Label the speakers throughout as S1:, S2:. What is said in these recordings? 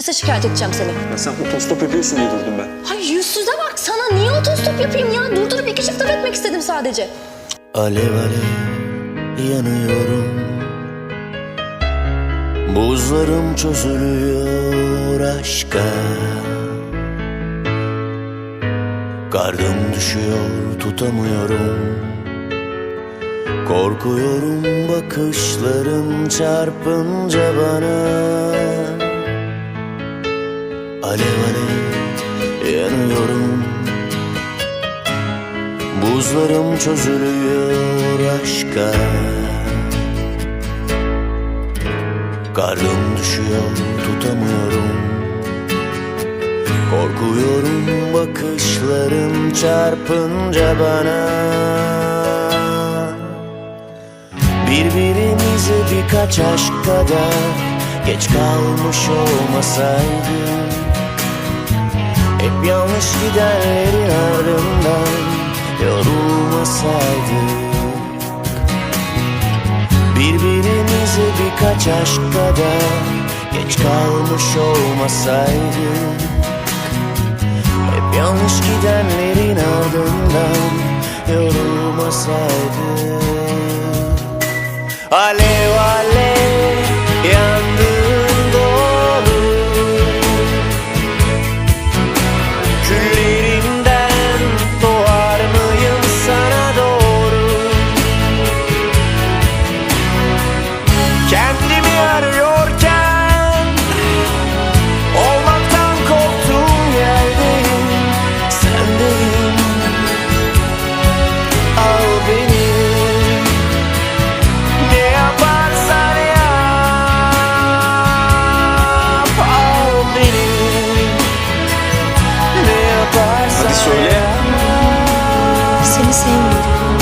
S1: Size şikayet edeceğim seni.
S2: Ya sen otostop yapıyorsun diye durdum ben.
S1: Ay yüzsüze bak sana niye otostop yapayım ya? Durdurup iki çift laf etmek istedim sadece.
S3: Alev alev yanıyorum Buzlarım çözülüyor aşka Kardım düşüyor tutamıyorum Korkuyorum bakışların çarpınca bana Alev alev yanıyorum. Buzlarım çözülüyor aşka. Karnım düşüyor tutamıyorum. Korkuyorum bakışların çarpınca bana. Birbirimize birkaç aşk kadar Geç kalmış olmasaydık hep yanlış gidenlerin ardından yorulmasaydık. Birbirimize birkaç aşk kadar geç kalmış olmasaydık. Hep yanlış gidenlerin ardından yorulmasaydık. Alev
S2: söyle.
S1: Seni sevmiyorum.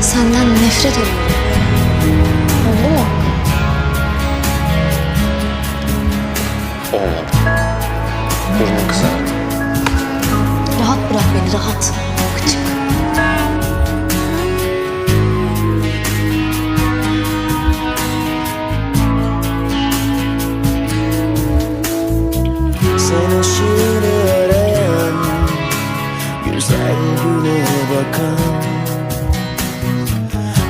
S1: Senden nefret ediyorum. Oldu mu?
S2: Olmadı. Burnum kızardı.
S1: Rahat bırak beni rahat.
S3: Güzel güne bakan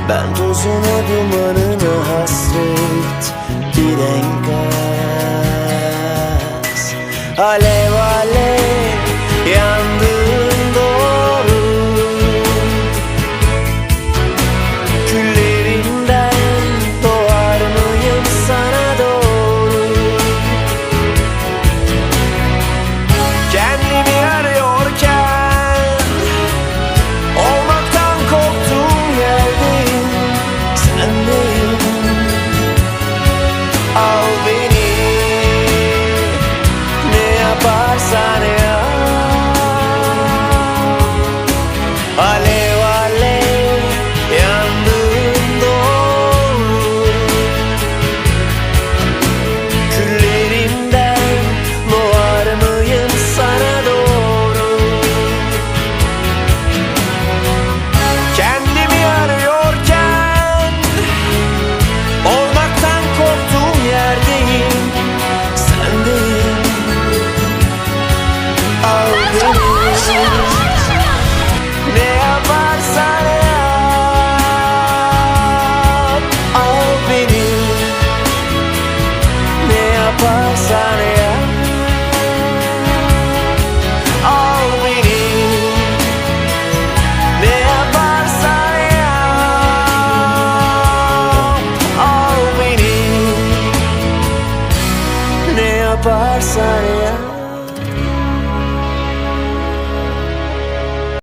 S3: Ben tozuna dumanına hasret Bir enkaz Alev parça é.